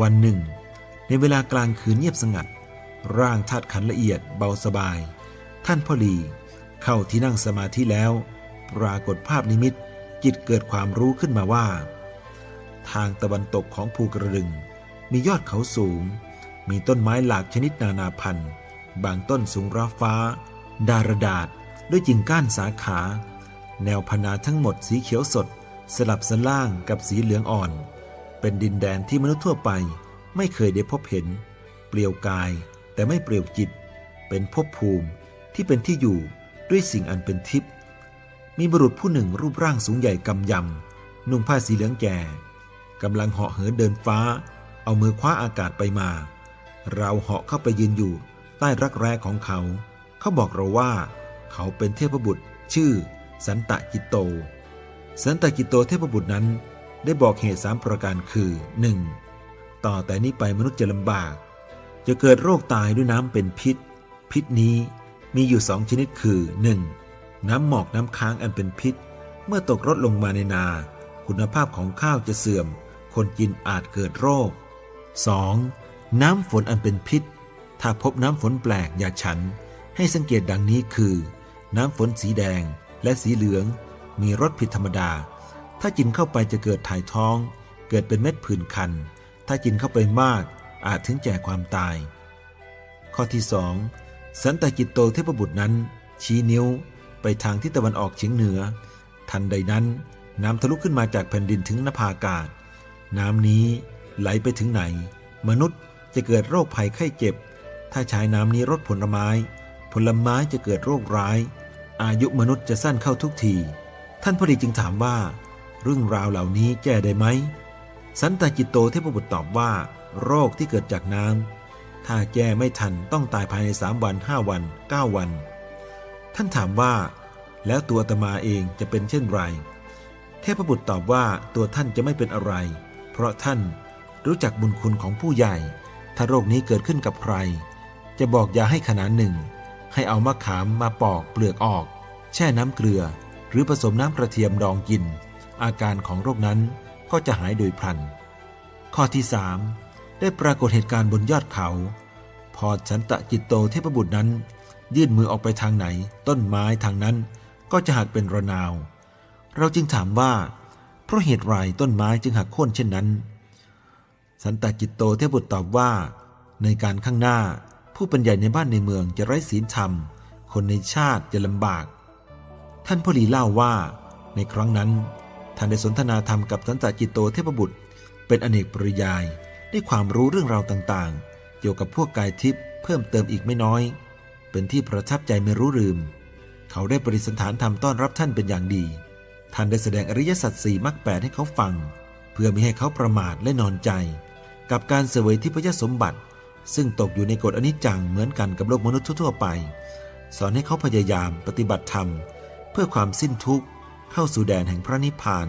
วันหนึ่ง ในเวลากลางคืนเงียบสงัด ร่างธาตุขันละเอียดเบาสบาย ท่านพ่อหลีเข้าที่นั่งสมาธิแล้ว ปรากฏภาพนิมิตจิตเกิดความรู้ขึ้นมาว่า ทางตะวันตกของภูกระดึง มียอดเขาสูง มีต้นไม้หลากชนิดนานาพันธุ์ บางต้นสูงราฟ้า ดารดาษด้วยจิงก้านสาขา แนวพนาทั้งหมดสีเขียวสด สลับสล่างกับสีเหลืองอ่อน เป็นดินแดนที่มนุษย์ทั่วไปไม่เคยได้พบเห็น เปลี่ยวกายแต่ไม่เปลี่ยวจิต เป็นภพภูมิที่เป็นที่อยู่ด้วยสิ่งอันเป็นทิพย์มีบุรุษผู้หนึ่งรูปร่างสูงใหญ่กำยำ นุ่งผ้าสีเหลืองแก่กำลังเหาะเหินเดินฟ้า เอามือคว้าอากาศไปมา เราเหาะเข้าไปยืนอยู่ใต้รักแร้ของเขา เขาบอกเราว่า เขาเป็นเทพบุตร ชื่อ สันตะกิโต สันตะกิโตเทพบุตรนั้น ได้บอกเหตุสามประการคือ 1. ต่อแต่นี้ไปมนุษย์จะลำบาก จะเกิดโรคตายด้วยน้ำเป็นพิษ พิษนี้มีอยู่สองชนิดคือ 1. น้ำหมอกน้ำค้างอันเป็นพิษ เมื่อตกรดลงมาในนา คุณภาพของข้าวจะเสื่อม คนกินอาจเกิดโรค 2. น้ำฝนอันเป็นพิษ ถ้าพบน้ำฝนแปลกอย่าฉัน ให้สังเกตดังนี้คือ น้ำฝนสีแดงและสีเหลือง มีรสผิดธรรมดา ถ้ากินเข้าไปจะเกิดถ่ายท้อง เกิดเป็นเม็ดผื่นคัน ถ้ากินเข้าไปมากอาจถึงแก่ความตาย ข้อที่สองสันตกิตโตเทพบุตรนั้น ชี้นิ้วไปทางทิศตะวันออกเฉียงเหนือ ทันใดนั้น น้ำทะลุขึ้นมาจากแผ่นดินถึงนภาอากาศ น้ำนี้ไหลไปถึงไหน มนุษย์จะเกิดโรคภัยไข้เจ็บ ถ้าใช้น้ำนี้รดผลไม้ ผลไม้จะเกิดโรคร้าย อายุมนุษย์จะสั้นเข้าทุกที ท่านพอดีจึงถามว่า เรื่องราวเหล่านี้แก้ได้ไหม สันตกิตโตเทพบุตรตอบว่า โรคที่เกิดจากน้ำถ้าแก้ไม่ทันต้องตายภายในสามวันห้าวันเก้าวัน ท่านถามว่า แล้วตัวตมาเองจะเป็นเช่นไร เทพบุตรตอบว่าตัวท่านจะไม่เป็นอะไร เพราะท่านรู้จักบุญคุณของผู้ใหญ่ ถ้าโรคนี้เกิดขึ้นกับใคร จะบอกยาให้ขนาดหนึ่ง ให้เอามะขามมาปอกเปลือกออก แช่น้ำเกลือ หรือผสมน้ำกระเทียมดองกิน อาการของโรคนั้นก็จะหายโดยพลัน ข้อที่สามได้ปรากฏเหตุการณ์บนยอดเขา พอฉันตะจิตโตเทพบุตรนั้น ยื่นมือออกไปทางไหน ต้นไม้ทางนั้นก็จะหักเป็นระนาว เราจึงถามว่าเพราะเหตุไรต้นไม้จึงหักโค่นเช่นนั้น สันตกิตโตเทพบุตรตอบว่า ในการข้างหน้าผู้เป็นใหญ่ในบ้านในเมืองจะไร้ศีลธรรม คนในชาติจะลำบาก ท่านพ่อหลีเล่าว่า ในครั้งนั้น ท่านได้สนทนาธรรมกับสันตกิตโตเทพบุตร เป็นอเนกปริยายได้ความรู้เรื่องราวต่างๆ เกี่ยวกับพวกกายทิพย์เพิ่มเติมอีกไม่น้อย เป็นที่ประทับใจไม่รู้ลืม เขาได้ปริสันฐานธรรมต้อนรับท่านเป็นอย่างดี ท่านได้แสดงอริยสัจสี่มรรคแปดให้เขาฟัง เพื่อไม่ให้เขาประมาทและนอนใจ กับการเสวยทิพยสมบัติ ซึ่งตกอยู่ในกฎอนิจจังเหมือนกันกับโลกมนุษย์ทั่วๆไป สอนให้เขาพยายามปฏิบัติธรรม เพื่อความสิ้นทุกข์ เข้าสู่แดนแห่งพระนิพพาน